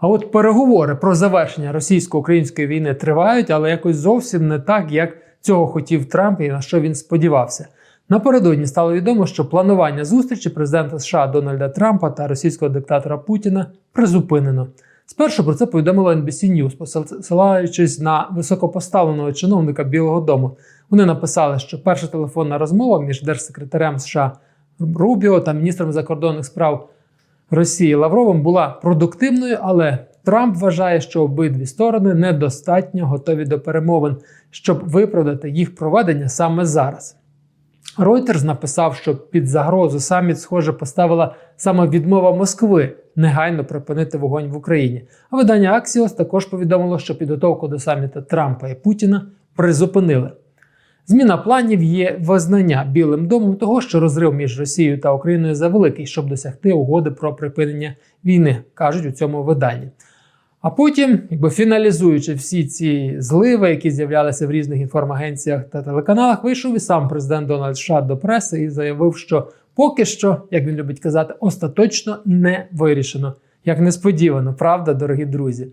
А от переговори про завершення російсько-української війни тривають, але якось зовсім не так, як цього хотів Трамп і на що він сподівався. Напередодні стало відомо, що планування зустрічі президента США Дональда Трампа та російського диктатора Путіна призупинено. Спершу про це повідомило NBC News, посилаючись на високопоставленого чиновника Білого Дому. Вони написали, що перша телефонна розмова між держсекретарем США Рубіо та міністром закордонних справ Росії Лавровим була продуктивною, але Трамп вважає, що обидві сторони недостатньо готові до перемовин, щоб виправдати їх проведення саме зараз. Reuters написав, що під загрозу саміт, схоже, поставила саме відмова Москви негайно припинити вогонь в Україні. А видання Axios також повідомило, що підготовку до саміту Трампа і Путіна призупинили. Зміна планів є визнання Білим домом того, що розрив між Росією та Україною завеликий, щоб досягти угоди про припинення війни, кажуть у цьому виданні. А потім, якби фіналізуючи всі ці зливи, які з'являлися в різних інформагенціях та телеканалах, вийшов і сам президент Дональд США до преси і заявив, що поки що, як він любить казати, остаточно не вирішено. Як несподівано, правда, дорогі друзі.